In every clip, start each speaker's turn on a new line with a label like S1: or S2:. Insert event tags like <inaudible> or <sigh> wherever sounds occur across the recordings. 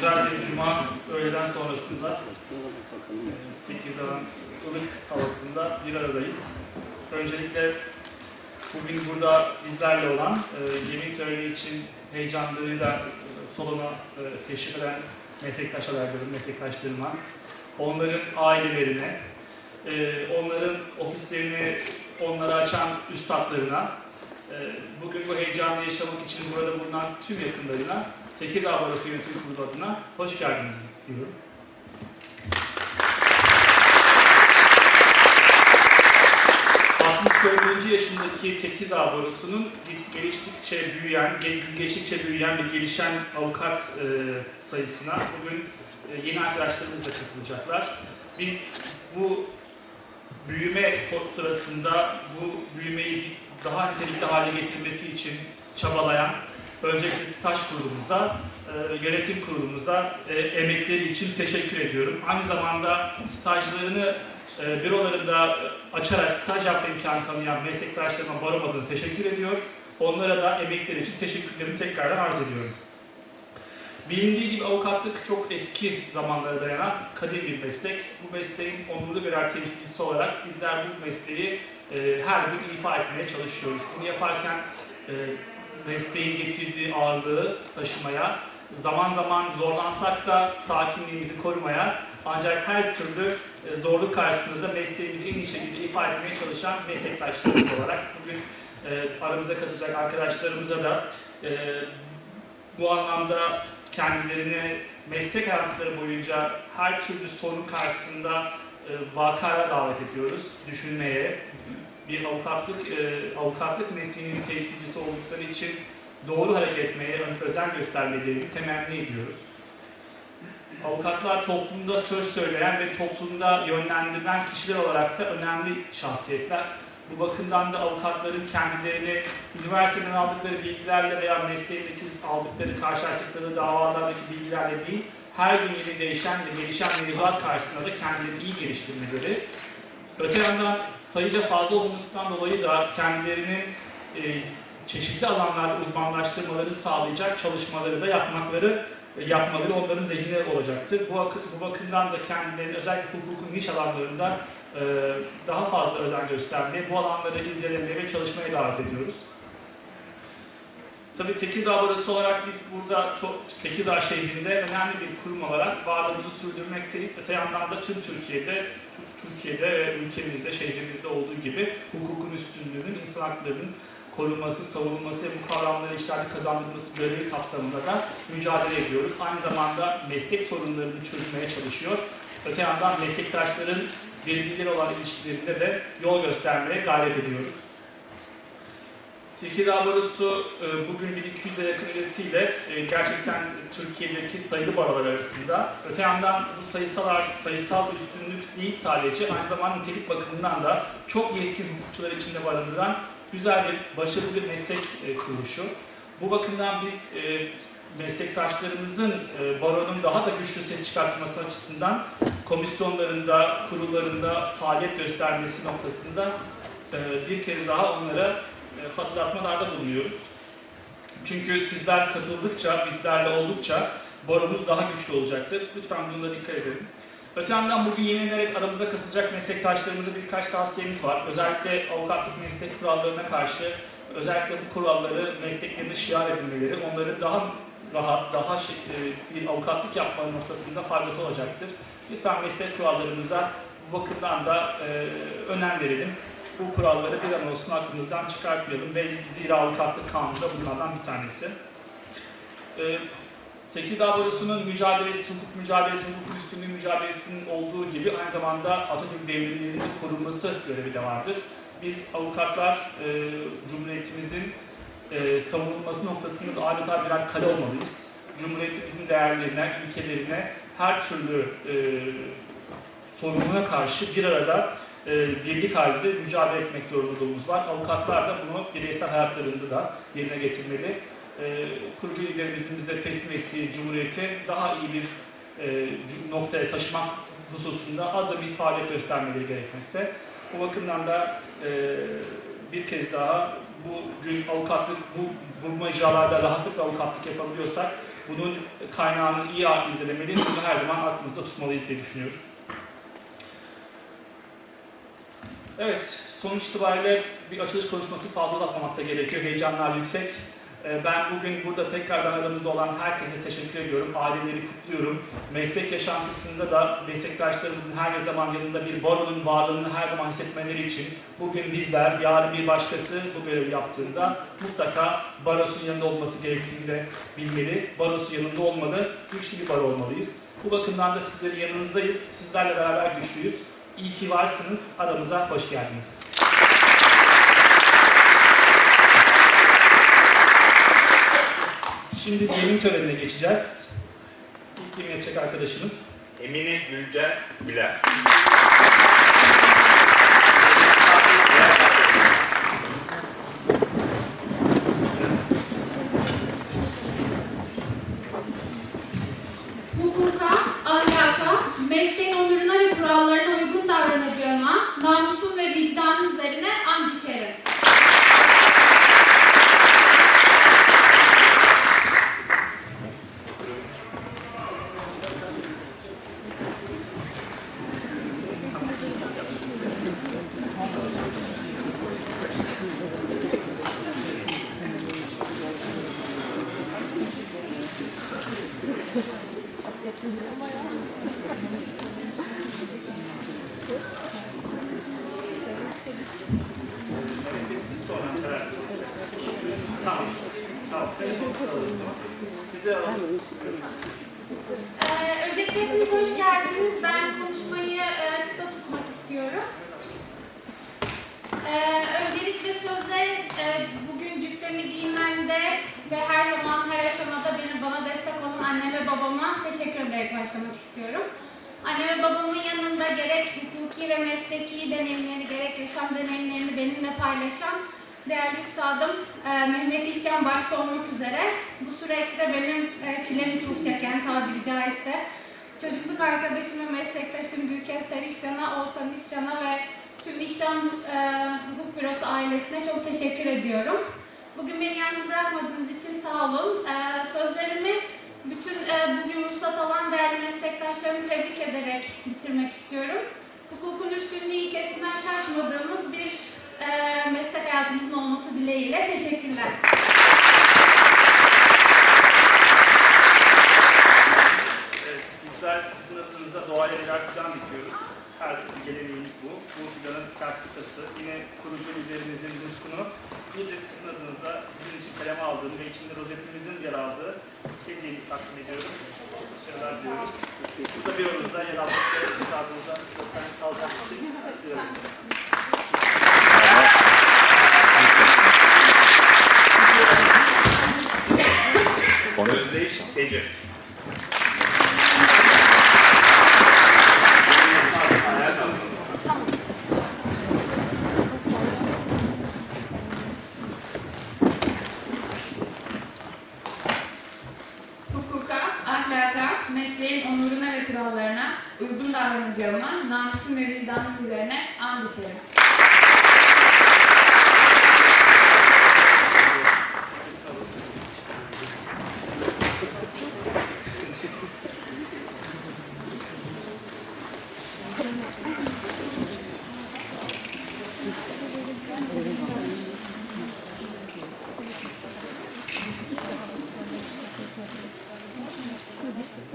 S1: güzel bir cuma öğleden sonrasında Tekirdağ'ın ılık havasında bir aradayız. Öncelikle bugün burada bizlerle olan e, yeni töreni için heyecanlarıyla salona e, teşrif eden meslektaş adaylarım, meslektaşlarıma, onların ailelerine, e, onların ofislerini onlara açan üstadlarına, e, bugün bu heyecanı yaşamak için burada bulunan tüm yakınlarına, Tekirdağ Barosu Yönetim Kurulu adına hoş geldiniz diyorum. ...64. yaşındaki Tekirdağ Barosu'nun geliştikçe büyüyen, gün geçtikçe büyüyen ve gelişen avukat e, sayısına bugün e, yeni arkadaşlarımız da katılacaklar. Biz bu büyüme sırasında bu büyümeyi daha nitelikli hale getirmesi için çabalayan öncelikle staj kurulumuza, e, yönetim kurulumuza e, emekleri için teşekkür ediyorum. Aynı zamanda stajlarını e, bürolarında açarak staj yapma imkanı tanıyan meslektaşlarıma Barom teşekkür ediyor. Onlara da emekleri için teşekkürlerimi tekrardan arz ediyorum. Bilindiği gibi avukatlık çok eski zamanlara dayanan kadim bir meslek. Bu mesleğin onurlu birer temsilcisi olarak bizler bu mesleği e, her gün ifa etmeye çalışıyoruz. Bunu yaparken e, mesleğin getirdiği ağırlığı taşımaya, zaman zaman zorlansak da sakinliğimizi korumaya, ancak her türlü e, zorluk karşısında da mesleğimizi en iyi şekilde ifa etmeye çalışan meslektaşlarımız olarak bugün e, aramıza katılacak arkadaşlarımıza da e, bu anlamda kendilerini meslek hayatları boyunca her türlü sorun karşısında vakara davet ediyoruz, düşünmeye. Bir avukatlık e, avukatlık mesleğinin temsilcisi oldukları için doğru hareket etmeye özen göstermelerini temenni ediyoruz. Avukatlar toplumda söz söyleyen ve toplumda yönlendiren kişiler olarak da önemli şahsiyetler. Bu bakımdan da avukatların kendilerini üniversiteden aldıkları bilgilerle veya mesleğindeki aldıkları, karşılaştıkları davalardaki bilgilerle değil, her gün yeni değişen ve gelişen mevzuat karşısında da kendilerini iyi geliştirmeleri. Öte yandan sayıca fazla olmasından dolayı da kendilerini e, çeşitli alanlarda uzmanlaştırmaları sağlayacak çalışmaları da yapmakları yapmaları onların lehine olacaktır. Bu, bu bakımdan da kendilerini özellikle hukukun niş alanlarında e, daha fazla özen göstermeye, bu alanları irdelemeye ve çalışmaya davet ediyoruz. Tabii Tekirdağ Barosu olarak biz burada Tekirdağ şehrinde önemli bir kurum olarak varlığımızı sürdürmekteyiz. Öte yandan da tüm Türkiye'de, Türkiye'de ülkemizde, şehrimizde olduğu gibi hukukun üstünlüğünün, insan haklarının korunması, savunulması ve bu kavramları işlerde kazandırılması görevi kapsamında da mücadele ediyoruz. Aynı zamanda meslek sorunlarını çözmeye çalışıyor. Öte yandan meslektaşların birbirleri olan ilişkilerinde de yol göstermeye gayret ediyoruz. Tekirdağ Barosu e, bugün 1200'e yakın üyesiyle e, gerçekten Türkiye'deki sayılı barolar arasında. Öte yandan bu sayısal, sayısal üstünlük değil sadece aynı zamanda nitelik bakımından da çok yetkin hukukçular içinde barındıran güzel bir, başarılı bir meslek e, kuruluşu. Bu bakımdan biz meslektaşlarımızın baronun daha da güçlü ses çıkartması açısından komisyonlarında, kurullarında faaliyet göstermesi noktasında bir kez daha onlara hatırlatmalarda bulunuyoruz. Çünkü sizler katıldıkça, bizlerle oldukça baromuz daha güçlü olacaktır. Lütfen bunlara dikkat edelim. Öte yandan bugün yenilenerek aramıza katılacak meslektaşlarımıza birkaç tavsiyemiz var. Özellikle avukatlık meslek kurallarına karşı özellikle bu kuralları mesleklerine şiar edilmeleri, onların daha rahat, daha e, bir avukatlık yapma noktasında faydası olacaktır. Lütfen meslek kurallarımıza bu bakımdan da e, önem verelim. Bu kuralları bir an olsun aklımızdan çıkartmayalım ve zira avukatlık kanunu da bunlardan bir tanesi. E, Tekirdağ Barosu'nun mücadelesi, hukuk mücadelesi, hukuk üstünlüğü mücadelesinin olduğu gibi aynı zamanda Atatürk devrimlerinin korunması görevi de vardır. Biz avukatlar e, Cumhuriyetimizin e, savunulması noktasında da adeta birer kale olmalıyız. Cumhuriyetimizin değerlerine, ilkelerine, her türlü e, sorununa karşı bir arada e, birlik halinde mücadele etmek zorunluluğumuz var. Avukatlar da bunu bireysel hayatlarında da yerine getirmeli e, kurucu liderimizin bize teslim ettiği Cumhuriyeti daha iyi bir e, noktaya taşımak hususunda azı bir faaliyet göstermeleri gerekmekte. Bu bakımdan da e, bir kez daha bu gün avukatlık, bu, bu mecralarda rahatlıkla avukatlık yapabiliyorsak bunun kaynağını iyi irdelemeli, bunu her zaman aklımızda tutmalıyız diye düşünüyoruz. Evet, sonuç itibariyle bir açılış konuşması fazla uzatmamak da gerekiyor. Heyecanlar yüksek. Ee, Ben bugün burada tekrardan aramızda olan herkese teşekkür ediyorum. Aileleri kutluyorum. Meslek yaşantısında da meslektaşlarımızın her zaman yanında bir baronun varlığını her zaman hissetmeleri için bugün bizler, yarın bir başkası bu görevi yaptığında mutlaka barosun yanında olması gerektiğini de bilmeli. Barosu yanında olmalı, güçlü bir baro olmalıyız. Bu bakımdan da sizlerin yanınızdayız. Sizlerle beraber güçlüyüz. İyi ki varsınız. Aramıza hoş geldiniz. Şimdi yemin törenine geçeceğiz. İlk yemin edecek arkadaşımız.
S2: Emine Gülden Güler.
S3: hukuka, ahlaka, mesleğin onuruna ve kurallarına uygun davranacağıma, namusum ve vicdanım üzerine ant içerim.
S1: Siz sonra karar verin. Tamam. Tamam. En son sizi alalım o zaman. Sizi alalım.
S3: Ee, öncelikle hepiniz hoş geldiniz. Ben konuşmayı e, kısa tutmak istiyorum. Ee, öncelikle sözde e, bugün cübbemi giymemde ve her zaman her aşamada beni bana destek olan anne ve babama teşekkür ederek başlamak istiyorum. Anne ve babamın yanında gerek hukuki ve mesleki deneyimlerini gerek yaşam deneyimlerini benimle paylaşan değerli üstadım e, Mehmet İşcan başta olmak üzere bu süreçte benim e, çilemi çok çeken tabiri caizse çocukluk arkadaşım ve meslektaşım Gülkester İşcan'a, Oğuzhan İşcan'a ve tüm İşcan e, Hukuk Bürosu ailesine çok teşekkür ediyorum. Bugün beni yalnız bırakmadığınız için sağ olun. E, sözlerimi bütün e, bugün ruhsat alan değerli meslektaşlarımı tebrik ederek bitirmek istiyorum. Hukukun üstünlüğü ilkesinden şaşmadığımız bir e, meslek hayatımızın olması dileğiyle teşekkürler.
S1: Evet, bizler sizin adınıza doğaya birer fidan dikiyoruz. Her geleneğimiz bu. Bu fidanın sertifikası, yine kurucu liderimizin nutkunu, bir de sizin adınıza, sizin için kaleme aldığım ve içinde rozetimizin yer aldığı hediyemizi takdim ediyorum. Başarılar diliyoruz. Burada bir yolunuzda yer aldıkça üstadınıza sen kalacak için istiyorum.
S2: Özdeyiş Tecir.
S4: Hukuka, ahlaka, mesleğin onuruna ve kurallarına uygun davranacağıma, namusum ve vicdanım üzerine and içerim.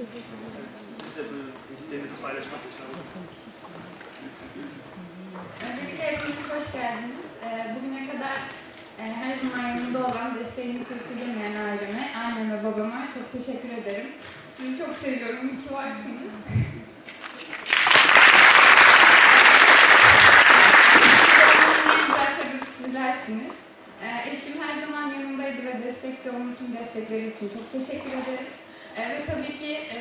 S1: Siz de bu isteğinizi paylaşmak için.
S4: Öncelikle hepiniz hoş geldiniz. Ee, bugüne kadar e, her zaman yanımda olan, desteğini hiç esirgemeyen aileme, anneme, babama çok teşekkür ederim. Sizi çok seviyorum, iyi ki varsınız. Sizlersiniz. Ee, eşim her zaman yanımdaydı ve destekti. Onun tüm destekleri için çok teşekkür ederim. Ee, ve tabii ki e,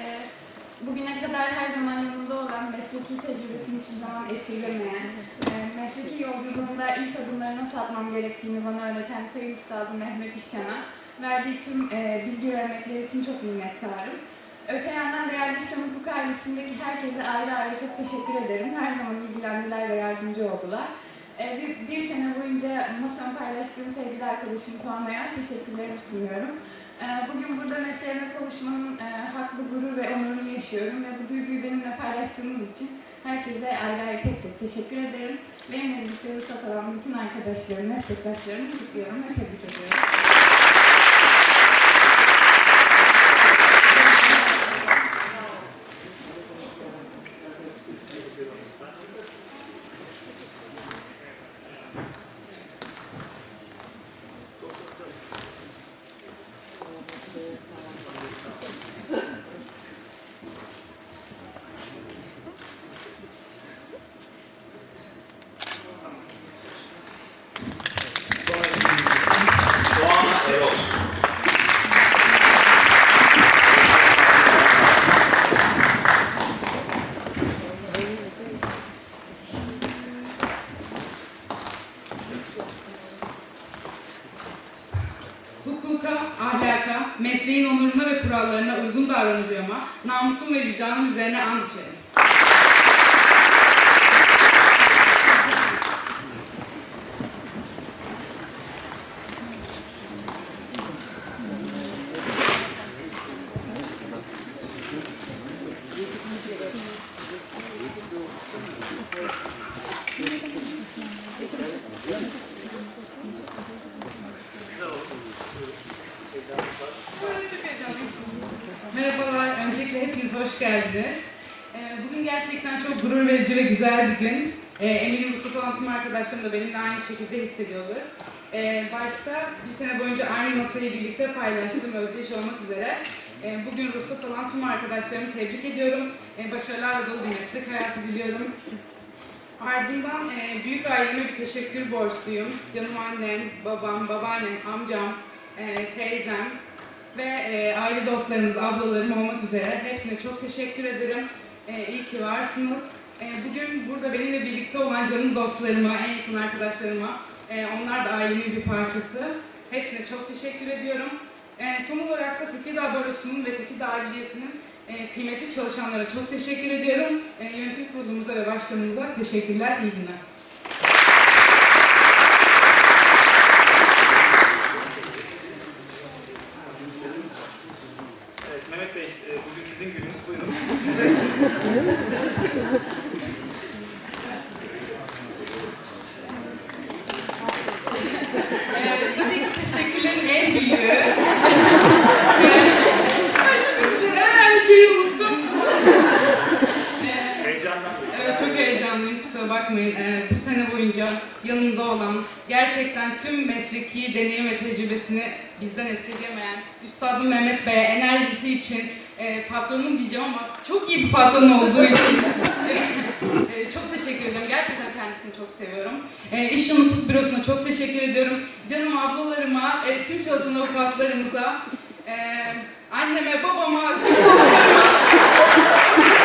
S4: bugüne kadar her zaman yanımda olan mesleki tecrübesini hiçbir zaman esirgemeyen, e, mesleki yolculuğunda ilk adımları nasıl atmam gerektiğini bana öğreten Sayın Üstadım Mehmet İşcan'a verdiği tüm e, bilgi ve emekler için çok minnettarım. Öte yandan değerli İşcan Hukuk ailesindeki herkese ayrı ayrı çok teşekkür ederim. Her zaman ilgilendiler ve yardımcı oldular. E, bir, bir sene boyunca masamı paylaştığım sevgili arkadaşım Tuana'ya teşekkürlerimi sunuyorum. Ee, Bugün burada mesleğime kavuşmanın e, haklı gurur ve onurunu yaşıyorum ve bu duyguyu benimle paylaştığınız için herkese ayrı ayrı tek tek teşekkür ederim. Benimle birlikte ruhsat alan bütün arkadaşlarım, meslektaşlarımı kutluyorum ve tebrik ediyorum.
S5: Vicdanım üzerine and içerim. Merhabalar, öncelikle hepiniz hoş geldiniz. Ee, Bugün gerçekten çok gurur verici ve güzel bir gün. Ee, Eminim Mustafa olan tüm arkadaşlarım da benimle hissediyorlar. Ee, Başta bir sene boyunca aynı masayı birlikte paylaştım Özdeş olmak üzere. Ee, Bugün ruhsat alan tüm arkadaşlarımı tebrik ediyorum. Ee, Başarılarla dolu bir meslek hayatı diliyorum. Ardından e, büyük aileme bir teşekkür borçluyum. Canım annem, babam, babaannem, amcam, e, teyzem, ve e, aile dostlarımız, ablalarım olmak üzere hepsine çok teşekkür ederim. E, iyi ki varsınız. E, bugün burada benimle birlikte olan canım dostlarıma, en yakın arkadaşlarıma, e, onlar da ailemin bir parçası. Hepsine çok teşekkür ediyorum. E, son olarak da Tekirdağ Barosu'nun ve Tekirdağ Adliyesi'nin e, kıymetli çalışanlara çok teşekkür ediyorum. E, yönetim kurulumuza ve başkanımıza teşekkürler, iyi günler.
S1: Evet, Mehmet Bey, e, bugün sizin gününüz. Buyurun. <laughs>
S5: Ee, tabii ki teşekkürlerin en büyüğü. Ee, Ay çok özür dilerim, her şeyi unuttum. Ee,
S1: Heyecandan.
S5: evet çok heyecanlıyım kusura bakmayın. Ee, bu sene boyunca yanımda olan, gerçekten tüm mesleki deneyim ve tecrübesini bizden esirgemeyen Üstadım Mehmet Bey'e enerjisi için e, patronum diyeceğim ama çok iyi bir patron olduğu için <laughs> e, çok teşekkür ederim. Gerçekten kendisini çok seviyorum. E, İş Yolu Hukuk Bürosu'na çok teşekkür ediyorum. Canım ablalarıma, e, tüm çalışan avukatlarımıza, e, anneme, babama, tüm <laughs>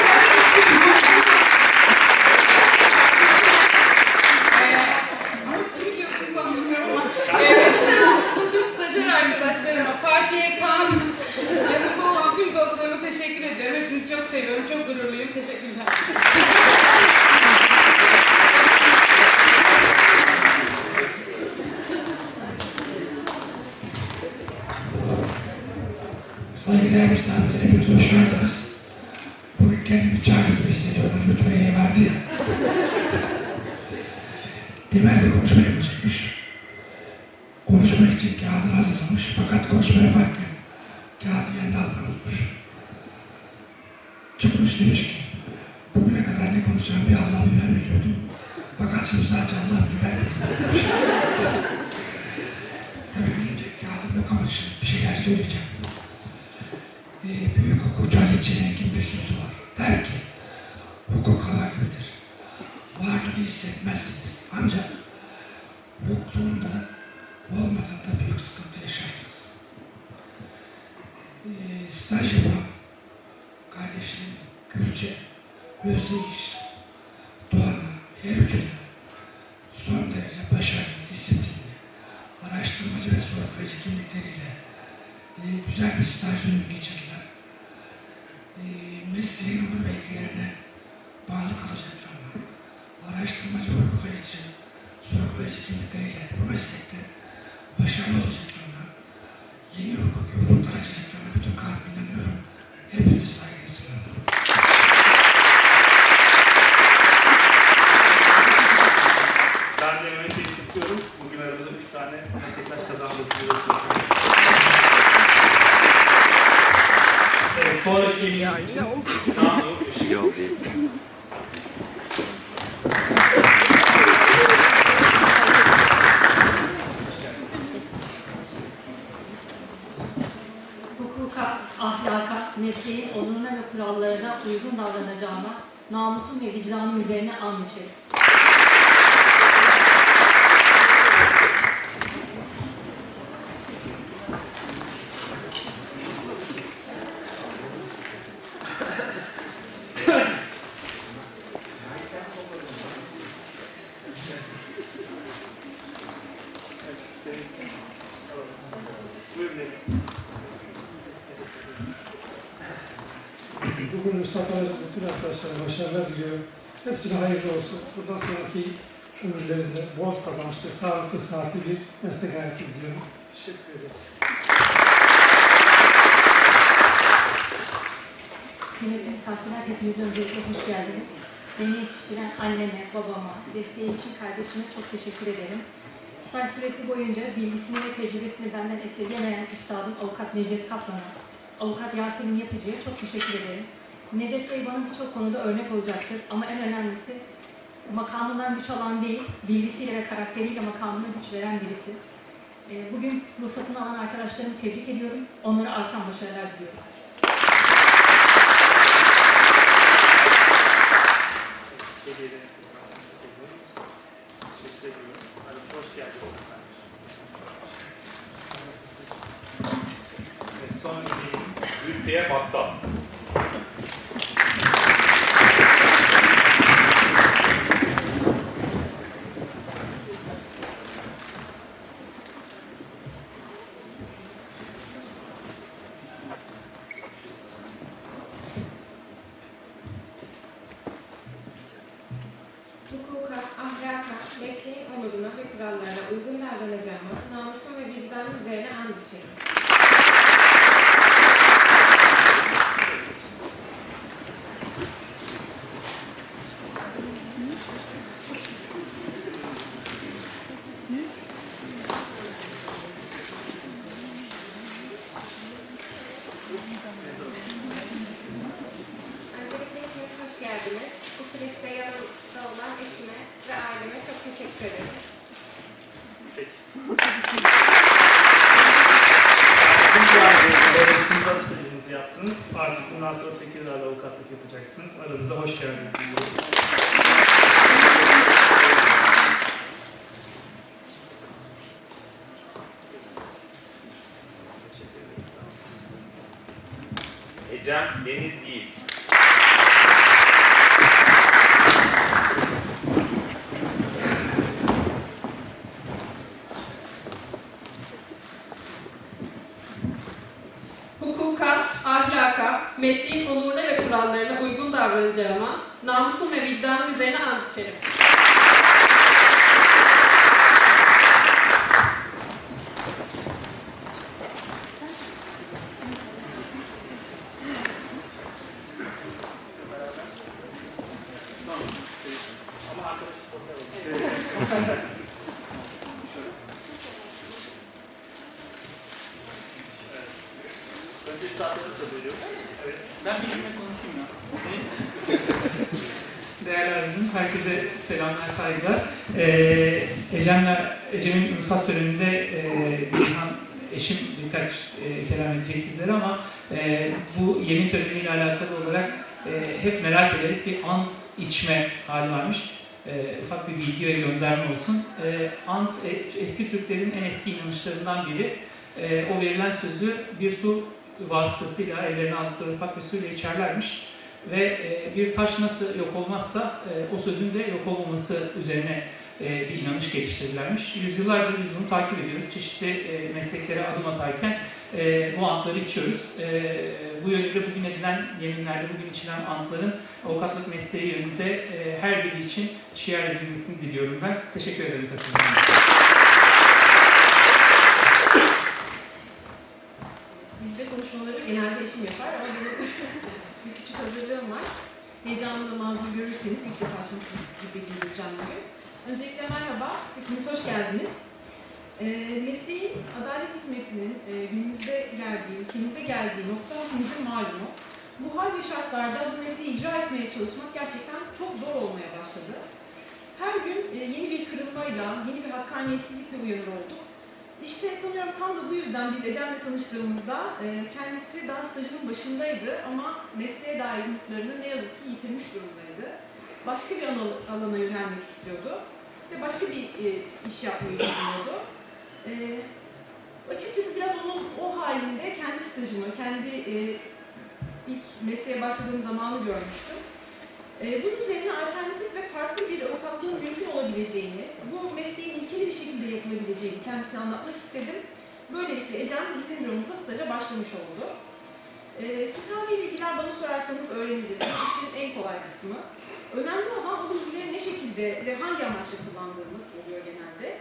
S6: sonraki yemeğimiz için
S2: Tamam yok.
S7: Yok değil.
S8: hukuka, ahlaka, mesleğin onuruna ve kurallarına uygun davranacağıma, namusum ve vicdanım üzerine and içerim.
S9: Bugün Mustafa bütün arkadaşlarıma başarılar diliyorum. Hepsine hayırlı olsun. Bundan sonraki ömürlerinde bol kazançlı, sağlıklı, saatli bir meslek hayatı diliyorum. Teşekkür ederim.
S8: Kıymetli misafirler, hepiniz öncelikle hoş geldiniz. Beni yetiştiren anneme, babama, desteği için kardeşime çok teşekkür ederim. Staj süresi boyunca bilgisini ve tecrübesini benden esirgemeyen üstadım avukat Necdet Kaplan'a, avukat Yasemin Yapıcı'ya çok teşekkür ederim. Necdet Bey bana birçok konuda örnek olacaktır ama en önemlisi makamından güç alan değil, bilgisiyle ve karakteriyle makamına güç veren birisi. Ee, Bugün ruhsatını alan arkadaşlarımı tebrik ediyorum. Onlara artan başarılar diliyorum.
S6: hediyelerinizi takdim ediyorum. Teşekkür ediyoruz. Aramıza hoş geldiniz. Evet, sonraki yemeğimiz
S2: Zülfiye Battal.
S10: Hukuka, ahlaka, mesleğin onuruna ve kurallarına uygun davranacağıma, namusum ve vicdanım üzerine and içerim. Öncelikle hepiniz hoş geldiniz. Bu süreçte yanımda olan eşime ve aileme çok teşekkür ederim.
S6: Doğrusunda stajınızı yaptınız. Artık bundan sonra Tekirdağ'da avukatlık yapacaksınız. Aramıza hoş geldiniz.
S2: Ecem Deniz Yiğit.
S11: Hukuka, ahlaka, mesleğin onuruna ve kurallarına uygun davranacağıma, namusum ve vicdanım üzerine ant içerim.
S6: Önce statları söylüyorum. Evet. Ben bir cümle konuşayım. Değerli herkese selamlar, saygılar. Ee, Ecem'le, Ecem'in ruhsat töreninde e, eşim birkaç e, kelam edecek sizlere ama e, bu yemin töreniyle alakalı olarak e, hep merak ederiz. Bir ant içme hali varmış. E, ufak bir bilgi ve gönderme olsun. E, ant eski Türklerin en eski inanışlarından biri. E, o verilen sözü bir su vasıtasıyla ellerine aldıkları ufak bir suyla içerlermiş ve e, bir taş nasıl yok olmazsa e, o sözün de yok olmaması üzerine e, bir inanış geliştirdilermiş. Yüzyıllardır biz bunu takip ediyoruz. Çeşitli e, mesleklere adım atarken e, bu antları içiyoruz. E, bu yönüyle bugün edilen yeminlerde bugün içilen antların avukatlık mesleği yönünde e, her biri için şiar edilmesini diliyorum ben. Teşekkür ederim katıldığınız.
S11: Bizde konuşmaları genelde eşim yapar ama benim <laughs> bir küçük hazırlığım var. Heyecanlı mazur görürseniz ilk defa çok gibi gireceğim bugün. Öncelikle merhaba, hepiniz hoş geldiniz. Ee, mesleğin adalet hizmetinin e, günümüzde geldiği, ülkemizde geldiği nokta hepimizin malumu. Bu hal ve şartlarda bu mesleği icra etmeye çalışmak gerçekten çok zor olmaya başladı. Her gün e, yeni bir kırılmayla, yeni bir hakkaniyetsizlikle uyanır olduk. İşte sanıyorum tam da bu yüzden biz Ecem'le tanıştığımızda e, kendisi daha stajının başındaydı ama mesleğe dair umutlarını ne yazık ki yitirmiş durumdaydı. Başka bir ana- alana yönelmek istiyordu ve başka bir e, iş yapmayı düşünüyordu. E, açıkçası biraz onun o halinde kendi stajımı, kendi e, ilk mesleğe başladığım zamanı görmüştüm. E, bunun üzerine alternatif ve farklı bir avukatlığın mümkün olabileceğini, bu mesleğin ilkeli bir şekilde yapılabileceğini kendisine anlatmak istedim. Böylelikle Ecem bizim büromuzda staja başlamış oldu. E, kitabi bilgiler bana sorarsanız öğrenilir. Bu işin en kolay kısmı. Önemli olan o bilgileri ne şekilde ve hangi amaçla kullandığımız oluyor genelde.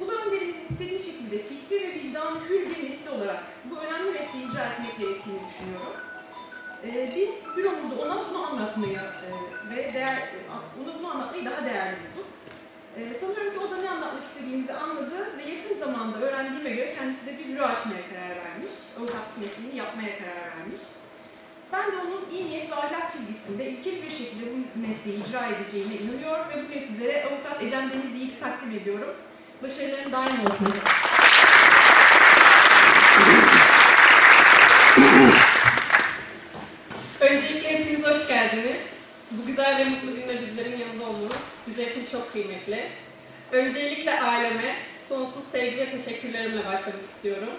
S11: Bu önderimizin istediği şekilde fikri ve vicdanı hür bir nesil olarak bu önemli mesleği icra etmek gerektiğini düşünüyorum. Ee, biz büromuzda ona bunu anlatmayı e, ve değer, ona bunu anlatmayı daha değerli bulduk. Ee, sanıyorum ki o da ne anlatmak istediğimizi anladı ve yakın zamanda öğrendiğime göre kendisi de bir büro açmaya karar vermiş. Avukatlık mesleğini yapmaya karar vermiş. Ben de onun iyi niyet ve ahlak çizgisinde ilkeli bir şekilde bu mesleği icra edeceğine inanıyor ve bugün sizlere avukat Ecem Deniz takdim ediyorum. Başarıların daim olsun.
S12: Öncelikle hepiniz hoş geldiniz. Bu güzel ve mutlu günde bizlerin yanında olmanız bizler için çok kıymetli. Öncelikle aileme sonsuz sevgi ve teşekkürlerimle başlamak istiyorum.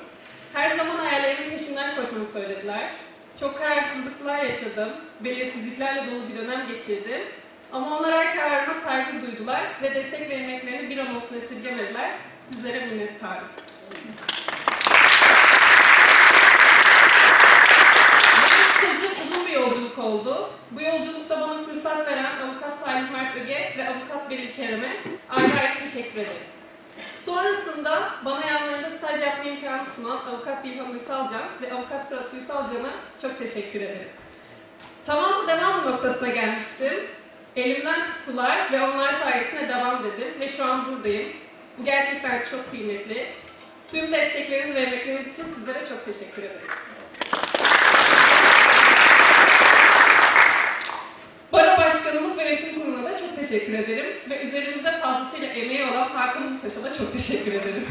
S12: Her zaman hayallerimin peşinden koşmamı söylediler. Çok kararsızlıklar yaşadım, belirsizliklerle dolu bir dönem geçirdim. Ama onlar her kararıma saygı duydular ve destek vermeklerini bir an olsun esirgemediler. Sizlere minnettarım. Benim uzun bir yolculuk oldu. Bu yolculukta bana fırsat veren avukat Salih Mert Öge ve avukat Beril Kerem'e ayrı ayrı teşekkür ederim. Sonrasında bana yanlarında staj yapma imkanı sunan avukat Bilhan Uysalcan ve avukat Fırat Uysalcan'a çok teşekkür ederim. Tamam devam noktasına gelmiştim. Elimden tuttular ve onlar sayesinde devam dedim ve şu an buradayım. Bu gerçekten çok kıymetli. Tüm destekleriniz ve emekleriniz için sizlere çok teşekkür ederim. Baro Başkanımız ve Yönetim Kurulu'na da çok teşekkür ederim. Ve üzerimizde fazlasıyla emeği olan Hakan Ulutaş'a da çok teşekkür ederim.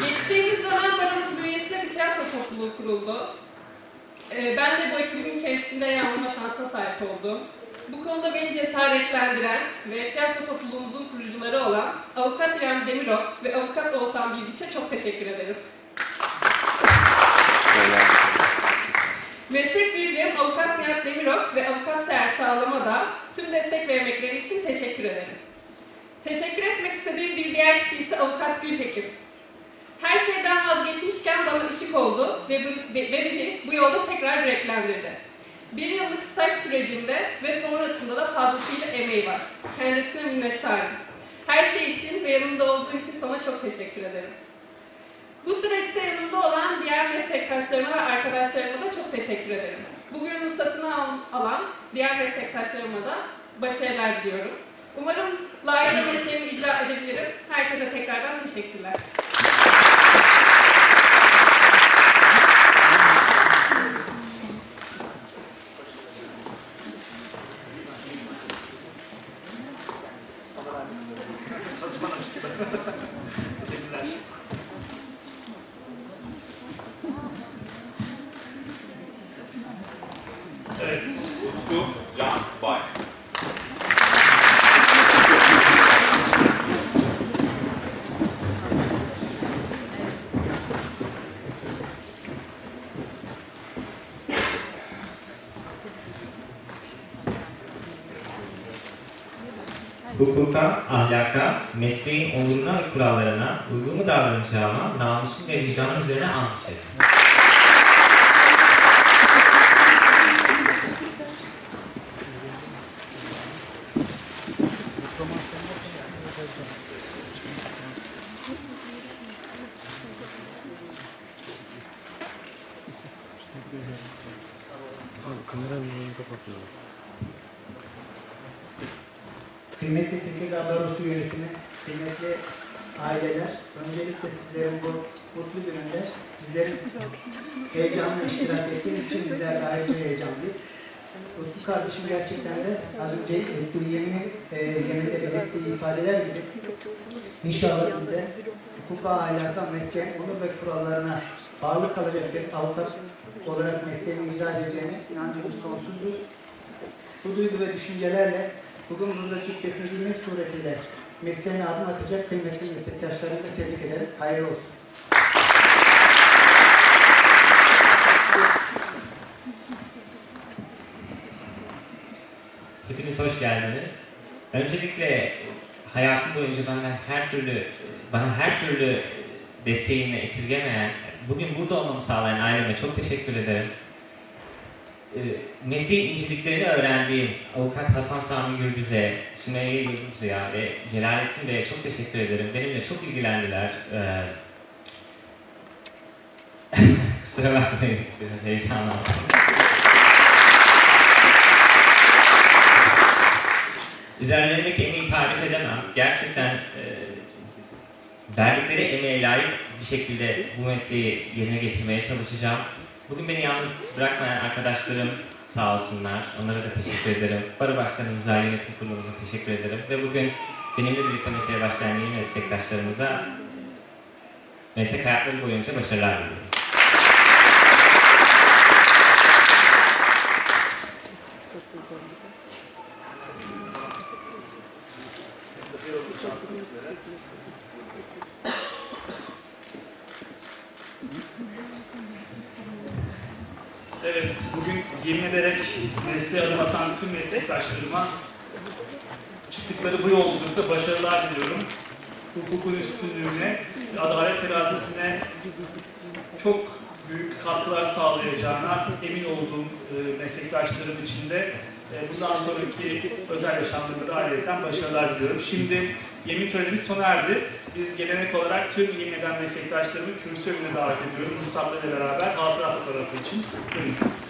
S12: Geçtiğimiz dönem Baro'nun bünyesinde bir tiyatro topluluğu kuruldu. Ee, ben de bu ekibin içerisinde yer alma şansına sahip oldum. Bu konuda beni cesaretlendiren ve tiyatro topluluğumuzun kurucuları olan Avukat İrem Demirok ve Avukat Oğuzhan Bilgiç'e çok teşekkür ederim. Meslek büyüğüm Avukat Nihat Demirok ve Avukat Seher Sağlam'a da tüm destek ve emekleri için teşekkür ederim. Teşekkür etmek istediğim bir diğer kişi ise Avukat Gülhekim. Her şeyden vazgeçmişken bana ışık oldu ve, beni bu yolda tekrar yüreklendirdi. Bir yıllık staj sürecinde ve sonrasında da fazlasıyla emeği var. Kendisine minnettarım. Her şey için ve yanımda olduğu için sana çok teşekkür ederim. Bu süreçte yanımda olan diğer meslektaşlarıma ve arkadaşlarıma da çok teşekkür ederim. Bugün ruhsatını al- alan diğer meslektaşlarıma da başarılar diliyorum. Umarım layığıyla mesleğimi icra edebilirim. Herkese tekrardan teşekkürler.
S1: Teşekkürler. <laughs> Evet.
S2: Utku Can Bay.
S13: Hukuka, ahlaka, mesleğin onuruna ve kurallarına uygun davranacağıma namusum ve vicdanım üzerine ant içerim.
S14: Kıymetli Tekirdağ Barosu yönetimi, kıymetli aileler, öncelikle sizlerin bu mutlu gününde sizlerin heyecanla iştirak ettiğiniz için bizler de ayrıca heyecanlıyız. Utku kardeşim gerçekten de az önce ettiği yemini, e, yeminde belirttiği ifadeler gibi inşallah biz de hukuka, ahlaka, mesleğin onur ve kurallarına bağlı kalacak bir avukat olarak mesleğini icra edeceğine inancımız sonsuzdur. Bu duygu ve düşüncelerle bugün burada cübbesini giymek suretiyle mesleğine adım atacak kıymetli meslektaşlarımı da tebrik ederim. Hayırlı olsun.
S13: Hepiniz hoş geldiniz. Öncelikle hayatım boyunca bana her türlü bana her türlü desteğini esirgemeyen, bugün burada olmamı sağlayan aileme çok teşekkür ederim. Mesih inceliklerini öğrendiğim avukat Hasan Sami Gürbüz'e, Sümeyye Yıldızlı'ya ve Celalettin Bey'e çok teşekkür ederim. Benimle çok ilgilendiler. Ee, <laughs> Kusura bakmayın, biraz heyecanlandım. Üzerlerindeki emeği tarif edemem. Gerçekten e, verdikleri emeğe layık bir şekilde bu mesleği yerine getirmeye çalışacağım. Bugün beni yalnız bırakmayan arkadaşlarım sağ olsunlar. Onlara da teşekkür ederim. Baro Başkanımıza, yönetim kurulumuza teşekkür ederim. Ve bugün benimle birlikte mesleğe başlayan yeni meslektaşlarımıza meslek hayatları boyunca başarılar diliyorum. <laughs>
S1: Evet, bugün yemin ederek mesleğe adım atan tüm meslektaşlarıma çıktıkları bu yolculukta başarılar diliyorum. Hukukun üstünlüğüne, adalet terazisine çok büyük katkılar sağlayacağına emin olduğum e, meslektaşlarım için de e, bundan sonraki özel yaşamlarında da ayrıca başarılar diliyorum. Şimdi yemin törenimiz sona erdi. Biz gelenek olarak tüm yemin eden meslektaşlarımı kürsü önüne davet ediyorum. Musab'la beraber hatıra fotoğrafı için. Buyurun.